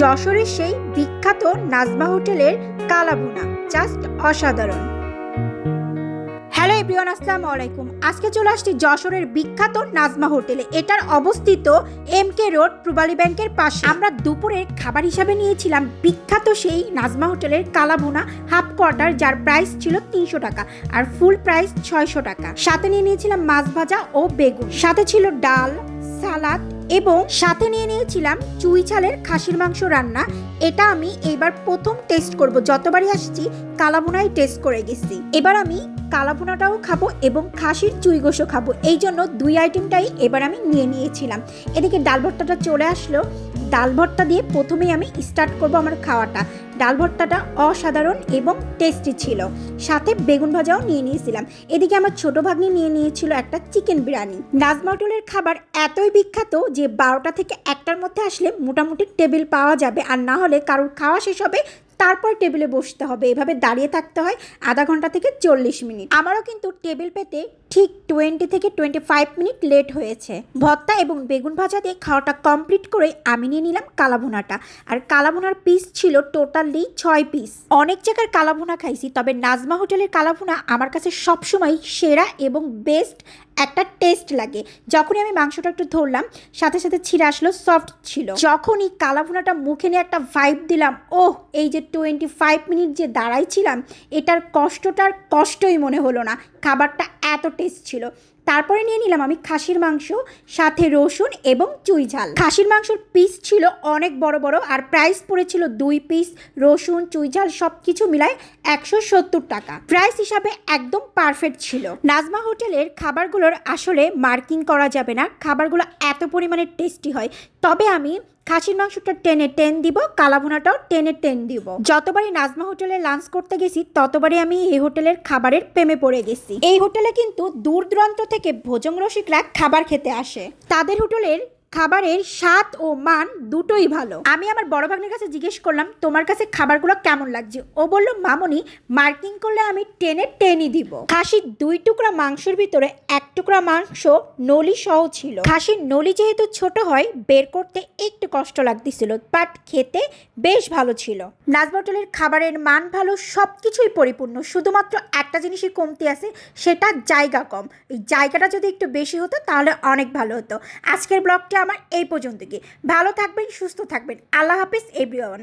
যশোরের সেই বিখ্যাত নাজমা হোটেলের কালাভুনা জাস্ট অসাধারণ। হ্যালো এভরিওয়ান আসসালামু আলাইকুম। আজকে চলে আসছি যশোরের বিখ্যাত নাজমা হোটেলে। এটার অবস্থিত এম কে রোড প্রবালী ব্যাংকের পাশে। আমরা দুপুরের খাবার হিসাবে নিয়েছিলাম বিখ্যাত সেই নাজমা হোটেলের কালাভুনা হাফ কোয়ার্টার, যার প্রাইস ছিল তিনশো টাকা আর ফুল প্রাইস ছয়শো টাকা। সাথে নিয়ে নিয়েছিলাম মাছ ভাজা ও বেগুন। সাথে ছিল ডাল, সালাদ এবং সাথে নিয়ে নিয়েছিলাম চুই ছালের খাসির মাংস রান্না। এটা আমি এবার প্রথম টেস্ট করব। যতবারই আসছি কালাবোনাই টেস্ট করে গেছি। এবার আমি কালাভুনাটাও খাব এবং খাসির চুই গোশও খাব। এই জন্য দুই আইটেমটাই এবার আমি নিয়ে নিয়েছিলাম। এদিকে ডাল ভর্তাটা চলে আসলো। ডাল ভর্তা দিয়ে প্রথমেই আমি স্টার্ট করব আমার খাওয়াটা। ডাল ভর্তাটা অসাধারণ এবং টেস্টি ছিল। সাথে বেগুন ভাজাও নিয়ে নিয়েছিলাম। এদিকে আমার ছোট ভাগ্নি নিয়ে নিয়েছিল একটা চিকেন বিরিয়ানি। নাজমা হোটেলের খাবার এতই বিখ্যাত যে বারোটা থেকে একটার মধ্যে আসলে মোটামুটি টেবিল পাওয়া যাবে। আর না হলে কারোর খাওয়া শেষ হবে তারপর টেবিলে বসতে হবে। এভাবে দাঁড়িয়ে থাকতে হয় আধা ঘণ্টা থেকে চল্লিশ মিনিট। আমারও কিন্তু টেবিল পেতে ঠিক টোয়েন্টি থেকে টোয়েন্টি ফাইভ মিনিট লেট হয়েছে। ভর্তা এবং বেগুন ভাজা দিয়ে খাওয়াটা কমপ্লিট করে আমি নিয়ে নিলাম কালাভুনাটা। আর কালাভুনার পিস ছিল টোটালি ছয় পিস অনেক জায়গার কালাভুনা খাইছি, তবে নাজমা হোটেলের কালাভুনা আমার কাছে সবসময় সেরা এবং বেস্ট একটা টেস্ট লাগে। যখনই আমি মাংসটা একটু ধরলাম, সাথে সাথে ছিঁড়ে আসলো সফট ছিল। যখনই কালাভুনাটা মুখে নিয়ে একটা ভাইব দিলাম ও এই যে টোয়েন্টি ফাইভ মিনিট যে দাঁড়াই ছিলাম এটার কষ্টটার কষ্টই মনে হলো না। খাবারটা এত টেস্ট ছিল। তারপরে নিয়ে নিলাম আমি খাসির মাংস, সাথে রসুন এবং চুই ঝাল। খাসির মাংসর পিস ছিল অনেক বড় বড় আর প্রাইস পড়েছিল দুই পিস রসুন, চুই ঝাল সব কিছু মিলায় একশো সত্তর টাকা। প্রাইস হিসাবে একদম পারফেক্ট ছিল। নাজমা হোটেলের খাবারগুলোর আসলে মার্কিং করা যাবে না। খাবারগুলো এত পরিমাণে টেস্টি হয়। তবে আমি খাসির মাংসটা টেনে টেন দিব, কালাভুনাটাও টেনে টেন দিব। যতবারই নাজমা হোটেলে লাঞ্চ করতে গেছি, ততবারই আমি এই হোটেলের খাবারের প্রেমে পড়ে গেছি। এই হোটেলে কিন্তু দূর দূরান্ত থেকে ভোজন রসিকরা খাবার খেতে আসে। তাদের হোটেলের খাবারের স্বাদ ও মান দুটোই ভালো। আমি আমার বড় ভাগ্নের কাছে জিজ্ঞেস করলাম, তোমার কাছে খাবারগুলো কেমন লাগছে? ও বলল, মামনি, মার্কিং করলে আমি টেনে টেনই দিব। খাসির দুই টুকরা মাংসের ভিতরে এক টুকরা মাংস নলি সহ ছিল। খাসির নলি যেহেতু ছোট হয়, বের করতে একটু কষ্ট লাগতেছিল, বাট খেতে বেশ ভালো ছিল। নাজমা হোটেলের খাবারের মান ভালো সব কিছুই পরিপূর্ণ, শুধুমাত্র একটা জিনিসই কমতি আছে, সেটা জায়গা কম। এই জায়গাটা যদি একটু বেশি হতো, তাহলে অনেক ভালো হতো। আজকের ব্লগটা আমার এই পর্যন্ত। কি ভালো থাকবেন সুস্থ থাকবেন। আল্লাহ হাফিজ এভরিওয়ান